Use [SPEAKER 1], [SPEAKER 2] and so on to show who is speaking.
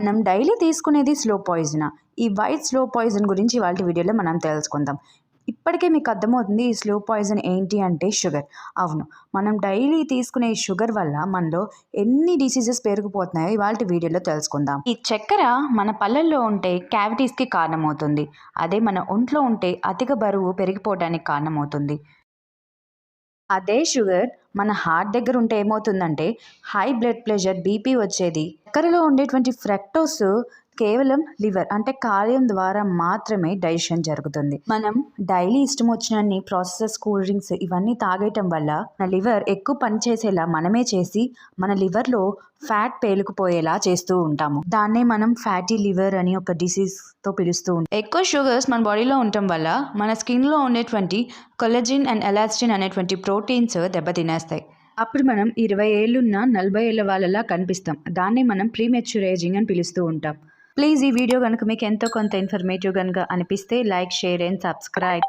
[SPEAKER 1] మనం డైలీ తీసుకునేది slow poison? ఈ వైట్ స్లో పాయిజన్ గురించి వాళ్ళ వీడియోలో మనం తెలుసుకుందాం. ఇప్పటికే మీకు అర్థమవుతుంది ఈ స్లో పాయిజన్ ఏంటి అంటే షుగర్. అవును మనం డైలీ తీసుకునే షుగర్ వల్ల మనలో ఎన్ని డిసీజెస్ పెరిగిపోతున్నాయో ఇవాళ వీడియోలో తెలుసుకుందాం. ఈ చక్కెర మన పళ్ళల్లో ఉంటే క్యావిటీస్కి కారణమవుతుంది. అదే మన ఒంట్లో ఉంటే అధిక బరువు పెరిగిపోవడానికి కారణమవుతుంది. అదే షుగర్ మన హార్ట్ దగ్గర ఉంటే ఏమవుతుందంటే హై బ్లడ్ ప్రెషర్ బీపీ వచ్చేది. చక్కెరలో ఉండేటువంటి ఫ్రక్టోస్ కేవలం లివర్ అంటే కాలేయం ద్వారా మాత్రమే డైజెషన్ జరుగుతుంది. మనం డైలీ ఇష్టం వచ్చినన్ని ప్రాసెసెస్ కూల్ డ్రింక్స్ ఇవన్నీ తాగేయటం వల్ల మన లివర్ ఎక్కువ పనిచేసేలా మనమే చేసి మన లివర్లో ఫ్యాట్ పేలుకుపోయేలా చేస్తూ ఉంటాము. దాన్నే మనం ఫ్యాటీ లివర్ అని ఒక డిసీజ్తో పిలుస్తూ ఉంటాం. ఎక్కువ షుగర్స్ మన బాడీలో ఉండటం వల్ల మన స్కిన్లో ఉండేటువంటి కొలజిన్ అండ్ ఎలాస్టిన్ అనేటువంటి ప్రోటీన్స్ దెబ్బతినేస్తాయి. అప్పుడు మనం ఇరవై ఏళ్ళున్న నలభై ఏళ్ళ వాళ్ళలా కనిపిస్తాం. దాన్ని మనం ప్రీమెచ్యూర్ ఏజింగ్ అని పిలుస్తూ ఉంటాం. ప్లీజ్ ఈ వీడియో కనుక మీకు ఎంతో కొంత ఇన్ఫర్మేటివ్ కనుక అనిపిస్తే లైక్ షేర్ అండ్ సబ్స్క్రైబ్.